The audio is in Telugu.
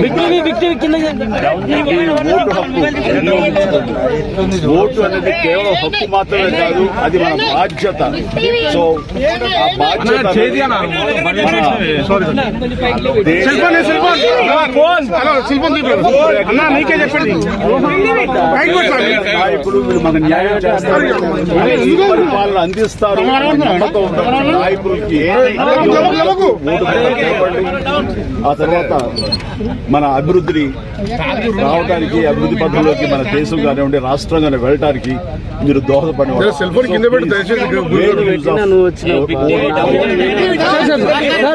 Nicolas ఓటు అనేది కేవలం హక్కు మాత్రమే కాదు అది మన బాధ్యత. సో ఆ బాధ్యత నాయకులు వీళ్ళు మనకు న్యాయం చేస్తారు. పరిపాలన అందిస్తారు? నమ్మకం నాయకులకి ఆ తర్వాత మన అభివృద్ధిని రావడానికి అభివృద్ధి పథంలోకి మన దేశం కానివ్వండి రాష్ట్రం కానీ వెళ్ళటానికి మీరు దోహదపడి సెల్ ఫోన్ కింద పెట్టి